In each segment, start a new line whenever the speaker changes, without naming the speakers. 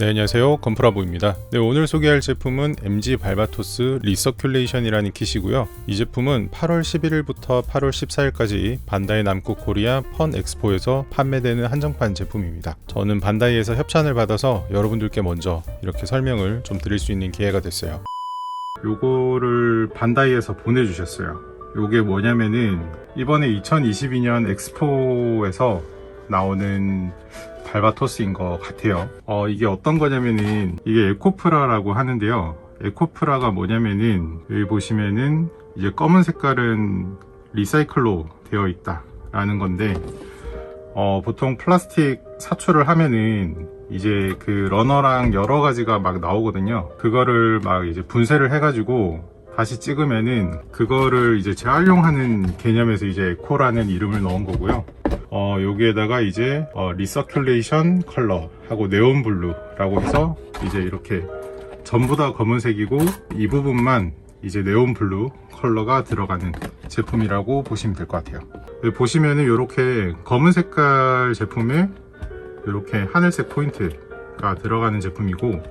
네, 안녕하세요. 건프라보입니다. 네, 오늘 소개할 제품은 MG 발바토스 리서큘레이션이라는 킷이고요. 이 제품은 8월 11일부터 8월 14일까지 반다이 남국 코리아 펀 엑스포에서 판매되는 한정판 제품입니다. 저는 반다이에서 협찬을 받아서 여러분들께 먼저 이렇게 설명을 좀 드릴 수 있는 기회가 됐어요. 요거를 반다이에서 보내주셨어요. 요게 뭐냐면은 이번에 2022년 엑스포에서 나오는 발바토스인 것 같아요. 어, 이게 어떤 거냐면은 이게 에코프라라고 하는데요. 에코프라가 뭐냐면은 여기 보시면은 이제 검은 색깔은 리사이클로 되어 있다 라는 건데 어, 보통 플라스틱 사출을 하면은 이제 그 러너랑 여러 가지가 막 나오거든요. 그거를 막 이제 분쇄를 해 가지고 다시 찍으면은 그거를 이제 재활용하는 개념에서 이제 에코라는 이름을 넣은 거고요. 어, 여기에다가 이제 어, 리서큘레이션 컬러 하고 네온 블루라고 해서 이제 이렇게 전부 다 검은색이고 이 부분만 이제 네온 블루 컬러가 들어가는 제품이라고 보시면 될 것 같아요. 여기 보시면은 이렇게 검은 색깔 제품에 이렇게 하늘색 포인트가 들어가는 제품이고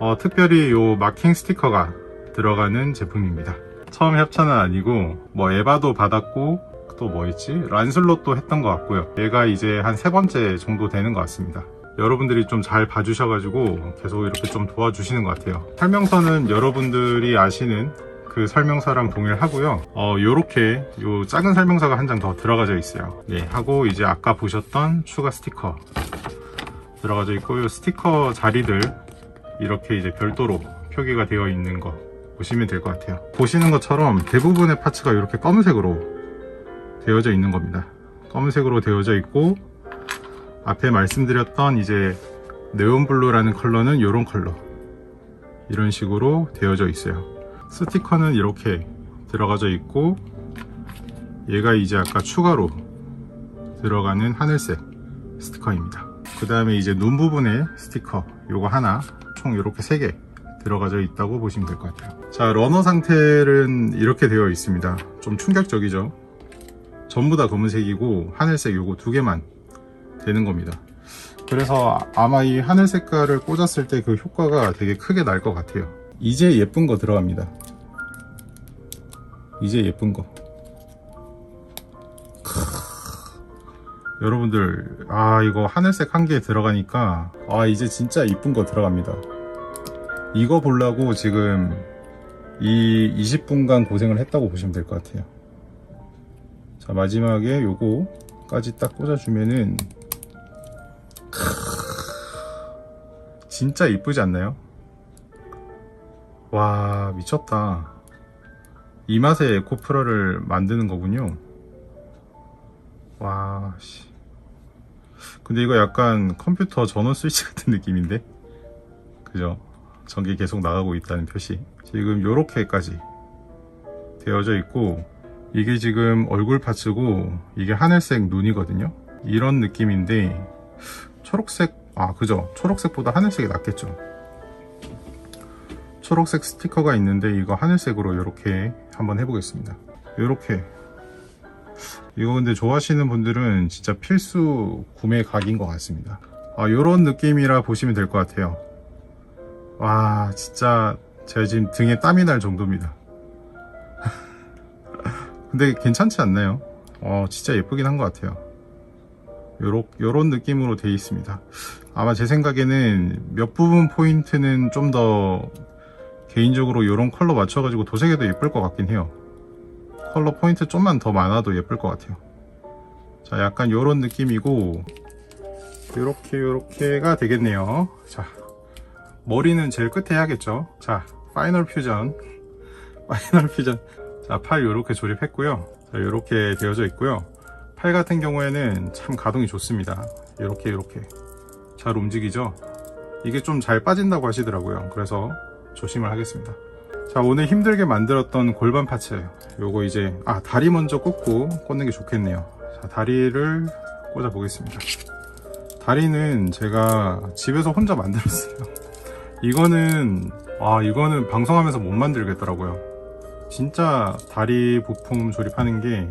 어, 특별히 요 마킹 스티커가 들어가는 제품입니다. 처음 협찬은 아니고 뭐 에바도 받았고 또 뭐 있지? 란슬롯도 했던 것 같고요. 얘가 이제 한 세 번째 정도 되는 것 같습니다. 여러분들이 좀 잘 봐주셔가지고 계속 이렇게 좀 도와주시는 것 같아요. 설명서는 여러분들이 아시는 그 설명서랑 동일하고요. 어, 요렇게 요 작은 설명서가 한 장 더 들어가져 있어요. 네, 하고 이제 아까 보셨던 추가 스티커 들어가져 있고 요 스티커 자리들 이렇게 이제 별도로 표기가 되어 있는 거 보시면 될 것 같아요. 보시는 것처럼 대부분의 파츠가 이렇게 검은색으로 되어져 있는 겁니다. 검은색으로 되어져 있고 앞에 말씀드렸던 이제 네온블루라는 컬러는 이런 컬러 이런 식으로 되어져 있어요. 스티커는 이렇게 들어가져 있고 얘가 이제 아까 추가로 들어가는 하늘색 스티커입니다. 그 다음에 이제 눈 부분에 스티커 요거 하나 총 이렇게 3개 들어가져 있다고 보시면 될 것 같아요. 자 러너 상태는 이렇게 되어 있습니다. 좀 충격적이죠. 전부 다 검은색이고 하늘색 요거 두 개만 되는 겁니다. 그래서 아마 이 하늘 색깔을 꽂았을 때 그 효과가 되게 크게 날 것 같아요. 이제 예쁜 거 들어갑니다. 이제 예쁜 거. 크으. 여러분들, 아, 이거 하늘색 한 개 들어가니까, 아, 이제 진짜 이쁜 거 들어갑니다. 이거 보려고 지금 이 20분간 고생을 했다고 보시면 될 것 같아요. 자 마지막에 요거까지 딱 꽂아주면은 진짜 이쁘지 않나요? 와 미쳤다. 이 맛에 에코프라를 만드는 거군요. 와 씨. 근데 이거 약간 컴퓨터 전원 스위치 같은 느낌인데? 그죠? 전기 계속 나가고 있다는 표시. 지금 요렇게까지 되어져 있고 이게 지금 얼굴 파츠고 이게 하늘색 눈이거든요? 이런 느낌인데 초록색 아 그죠. 초록색보다 하늘색이 낫겠죠. 초록색 스티커가 있는데 이거 하늘색으로 이렇게 한번 해보겠습니다. 이렇게. 이거 근데 좋아하시는 분들은 진짜 필수 구매 각인 것 같습니다. 아 요런 느낌이라 보시면 될 것 같아요. 와 진짜 제가 지금 등에 땀이 날 정도입니다 근데 괜찮지 않나요? 어, 진짜 예쁘긴 한 것 같아요. 요런, 요런 느낌으로 되어 있습니다. 아마 제 생각에는 몇 부분 포인트는 좀 더 개인적으로 요런 컬러 맞춰 가지고 도색해도 예쁠 것 같긴 해요. 컬러 포인트 좀만 더 많아도 예쁠 것 같아요. 자, 약간 요런 느낌이고, 요렇게, 요렇게가 되겠네요. 자, 머리는 제일 끝에 해야겠죠. 자, 파이널 퓨전. 파이널 퓨전. 자, 팔 이렇게 조립했고요. 자, 이렇게 되어져 있고요. 팔 같은 경우에는 참 가동이 좋습니다. 이렇게 이렇게 잘 움직이죠. 이게 좀 잘 빠진다고 하시더라고요. 그래서 조심을 하겠습니다. 자 오늘 힘들게 만들었던 골반 파츠 요거 이제 아 다리 먼저 꽂고 꽂는 게 좋겠네요 자 다리를 꽂아 보겠습니다 다리는 제가 집에서 혼자 만들었어요 이거는 아 이거는 방송하면서 못 만들겠더라고요 진짜 다리 부품 조립하는 게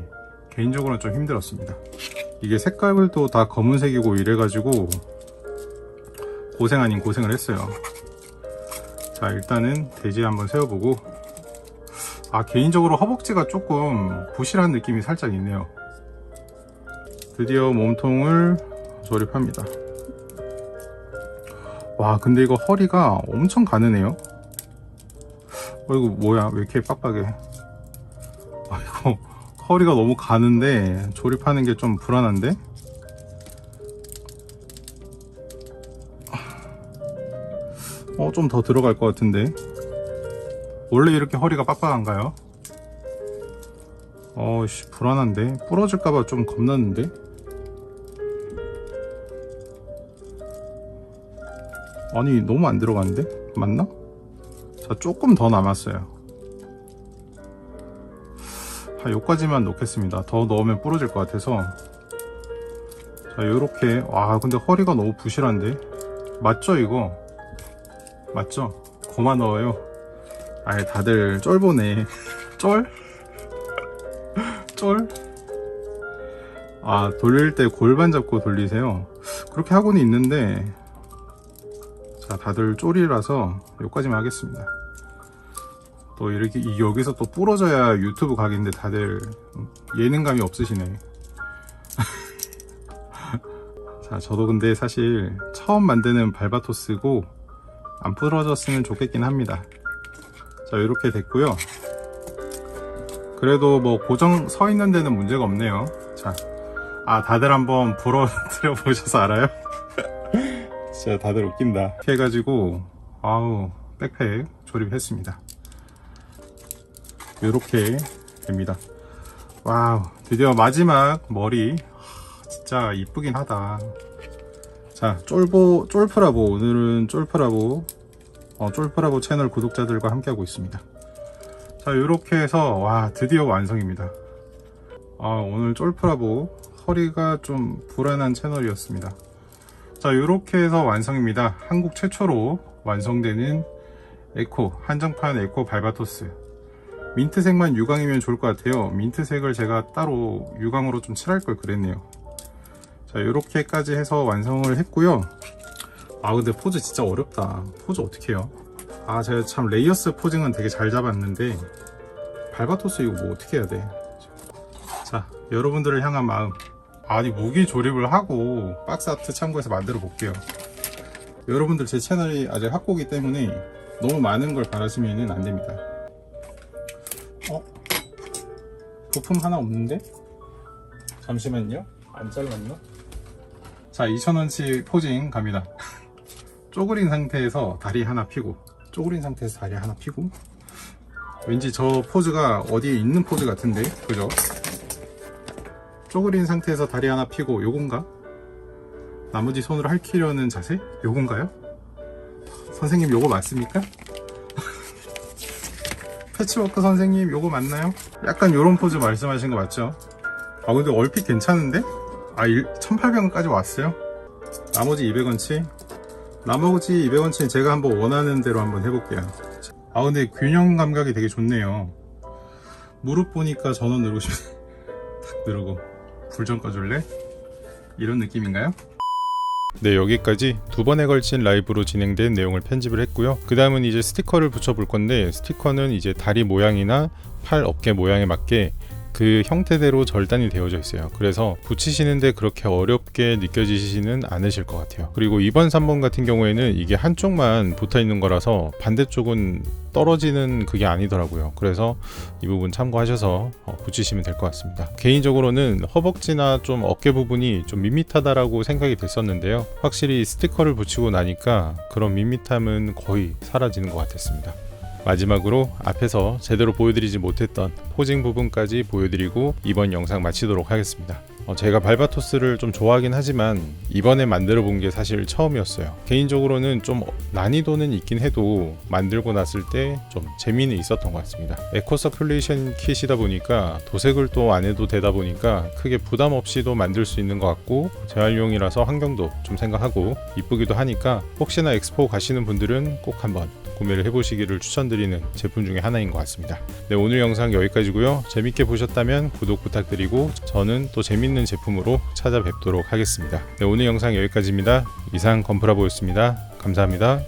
개인적으로는 좀 힘들었습니다. 이게 색깔도 다 검은색이고 이래가지고 고생 아닌 고생을 했어요. 자 일단은 돼지 한번 세워보고. 아 개인적으로 허벅지가 조금 부실한 느낌이 살짝 있네요. 드디어 몸통을 조립합니다. 와 근데 이거 허리가 엄청 가느네요 어 이거 뭐야 왜 이렇게 빡빡해 아 이거 허리가 너무 가는데 조립하는 게 좀 불안한데 어, 좀 더 들어갈 것 같은데. 원래 이렇게 허리가 빡빡한가요? 어씨, 불안한데. 부러질까봐 좀 겁났는데. 아니, 너무 안 들어가는데? 맞나? 자, 조금 더 남았어요. 한 여기까지만 넣겠습니다. 더 넣으면 부러질 것 같아서. 자, 요렇게. 와, 근데 허리가 너무 부실한데? 맞죠, 이거? 맞죠? 고마 넣어요. 아예 다들 쫄보네. 쫄? 쫄? 아, 돌릴 때 골반 잡고 돌리세요. 그렇게 하고는 있는데, 자, 다들 쫄이라서 여기까지만 하겠습니다. 또 이렇게, 이- 여기서 또 부러져야 유튜브 각인데 다들 예능감이 없으시네. 자, 저도 근데 사실 처음 만드는 발바토스고, 안 부러졌으면 좋겠긴 합니다. 자, 이렇게 됐고요. 그래도 뭐 고정 서 있는 데는 문제가 없네요. 자, 아 다들 한번 부러뜨려 보셔서 알아요? 진짜 다들 웃긴다. 이렇게 해가지고 아우 백팩 조립했습니다. 이렇게 됩니다. 와우 드디어 마지막 머리 하, 진짜 이쁘긴 하다. 자, 쫄보, 쫄프라보. 오늘은 쫄프라보, 어, 쫄프라보 채널 구독자들과 함께하고 있습니다. 자, 이렇게 해서, 와, 드디어 완성입니다. 아, 오늘 쫄프라보, 허리가 좀 불안한 채널이었습니다. 자, 이렇게 해서 완성입니다. 한국 최초로 완성되는 에코, 한정판 에코 발바토스. 민트색만 유광이면 좋을 것 같아요. 민트색을 제가 따로 유광으로 좀 칠할 걸 그랬네요. 자 이렇게까지 해서 완성을 했고요 아 근데 포즈 진짜 어렵다 포즈 어떻게 해요 아 제가 참 레이어스 포징은 되게 잘 잡았는데 발바토스 이거 뭐 어떻게 해야 돼자 여러분들을 향한 마음 아니 무기 조립을 하고 박스 아트 참고해서 만들어 볼게요 여러분들 제 채널이 아직 학고기 때문에 너무 많은 걸 바라시면 안 됩니다 어? 부품 하나 없는데? 잠시만요 안 잘랐나? 자 2,000원치 포징 갑니다 쪼그린 상태에서 다리 하나 피고 쪼그린 상태에서 다리 하나 피고 왠지 저 포즈가 어디에 있는 포즈 같은데 그죠? 쪼그린 상태에서 다리 하나 피고 요건가? 나머지 손으로 할퀴려는 자세? 요건가요? 선생님 요거 맞습니까? 패치워크 선생님 요거 맞나요? 약간 요런 포즈 말씀하신 거 맞죠? 아 근데 얼핏 괜찮은데? 아 1800원까지 왔어요? 나머지 200원치? 나머지 200원치는 제가 한번 원하는 대로 한번 해볼게요 아 근데 균형 감각이 되게 좋네요 무릎 보니까 전원 누르고 싶네 탁 누르고 불 좀 꺼줄래? 이런 느낌인가요? 네 여기까지 두 번에 걸친 라이브로 진행된 내용을 편집을 했고요 그 다음은 이제 스티커를 붙여 볼 건데 스티커는 이제 다리 모양이나 팔 어깨 모양에 맞게 그 형태대로 절단이 되어져 있어요. 그래서 붙이시는데 그렇게 어렵게 느껴지시지는 않으실 것 같아요. 그리고 이번 3번 같은 경우에는 이게 한쪽만 붙어 있는 거라서 반대쪽은 떨어지는 그게 아니더라고요. 그래서 이 부분 참고하셔서 어, 붙이시면 될 것 같습니다. 개인적으로는 허벅지나 좀 어깨 부분이 좀 밋밋하다라고 생각이 됐었는데요. 확실히 스티커를 붙이고 나니까 그런 밋밋함은 거의 사라지는 것 같았습니다. 마지막으로 앞에서 제대로 보여드리지 못했던 포징 부분까지 보여드리고 이번 영상 마치도록 하겠습니다. 어, 제가 발바토스를 좀 좋아하긴 하지만 이번에 만들어 본 게 사실 처음이었어요. 개인적으로는 좀 난이도는 있긴 해도 만들고 났을 때 좀 재미는 있었던 것 같습니다. 에코 서큘레이션 킷이다 보니까 도색을 또 안 해도 되다 보니까 크게 부담 없이도 만들 수 있는 것 같고 재활용이라서 환경도 좀 생각하고 이쁘기도 하니까 혹시나 엑스포 가시는 분들은 꼭 한번 구매를 해보시기를 추천드리는 제품 중에 하나인 것 같습니다. 네, 오늘 영상 여기까지고요. 재밌게 보셨다면 구독 부탁드리고 저는 또 재밌는 제품으로 찾아뵙도록 하겠습니다. 네, 오늘 영상 여기까지입니다. 이상 건프라보였습니다. 감사합니다.